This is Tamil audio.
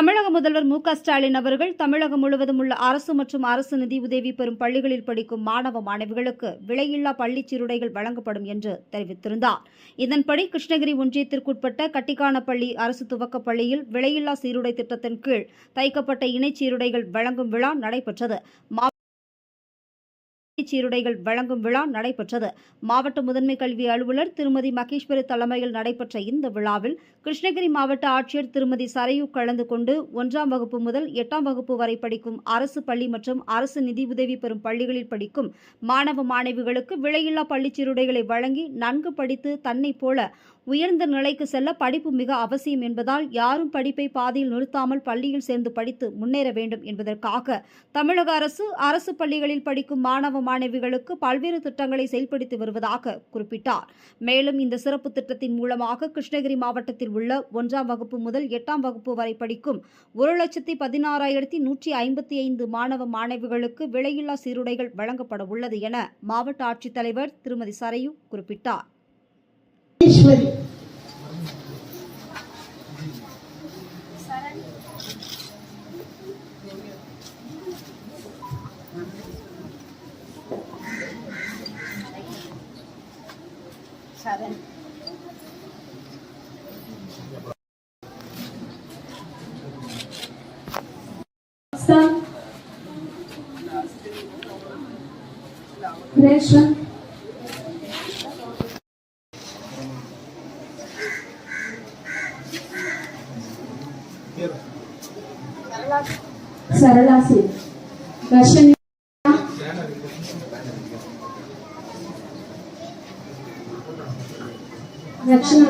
தமிழக முதல்வர் மு க ஸ்டாலின் அவர்கள் தமிழகம் முழுவதும் உள்ள அரசு மற்றும் அரசு நிதி உதவி பெறும் பள்ளிகளில் படிக்கும் மாணவ மாணவிகளுக்கு விலையில்லா பள்ளிச் சீருடைகள் வழங்கப்படும் என்று தெரிவித்திருந்தார். இதன்படி கிருஷ்ணகிரி ஒன்றியத்திற்குட்பட்ட கட்டிக்கானப்பள்ளி அரசு துவக்கப் பள்ளியில் விலையில்லா சீருடை திட்டத்தின் கீழ் தைக்கப்பட்ட இணைச் சீருடைகள் வழங்கும் விழா நடைபெற்றது. சீருடைகள் வழங்கும் விழா நடைபெற்றது. மாவட்ட முதன்மை கல்வி அலுவலர் திருமதி மகேஸ்வரி தலைமையில் நடைபெற்ற இந்த விழாவில் கிருஷ்ணகிரி மாவட்ட ஆட்சியர் திருமதி சரையு கலந்து கொண்டு ஒன்றாம் வகுப்பு முதல் எட்டாம் வகுப்பு வரை படிக்கும் அரசு பள்ளி மற்றும் அரசு நிதியுதவி பெறும் பள்ளிகளில் படிக்கும் மாணவ மாணவிகளுக்கு விலையில்லா பள்ளி சீருடைகளை வழங்கி நன்கு படித்து தன்னை போல உயர்ந்த நிலைக்கு செல்ல படிப்பு மிக அவசியம் என்பதால் யாரும் படிப்பை பாதியில் நிறுத்தாமல் பள்ளியில் சேர்ந்து படித்து முன்னேற வேண்டும் என்பதற்காக தமிழக அரசு அரசு பள்ளிகளில் படிக்கும் மாணவ மாணவிகளுக்கு பல்வேறு திட்டங்களை செயல்படுத்தி வருவதாக குறிப்பிட்டார். மேலும் இந்த சிறப்பு திட்டத்தின் மூலமாக கிருஷ்ணகிரி மாவட்டத்தில் உள்ள ஒன்றாம் வகுப்பு முதல் எட்டாம் வகுப்பு வரை படிக்கும் ஒரு லட்சத்தி பதினாறாயிரத்தி நூற்றி ஐம்பத்தி ஐந்து மாணவ மாணவிகளுக்கு விலையில்லா சீருடைகள் வழங்கப்பட உள்ளது என மாவட்ட ஆட்சித்தலைவர் திருமதி சரையு குறிப்பிட்டார். सारे। Creation. सरला से दर्शन రక్షణ.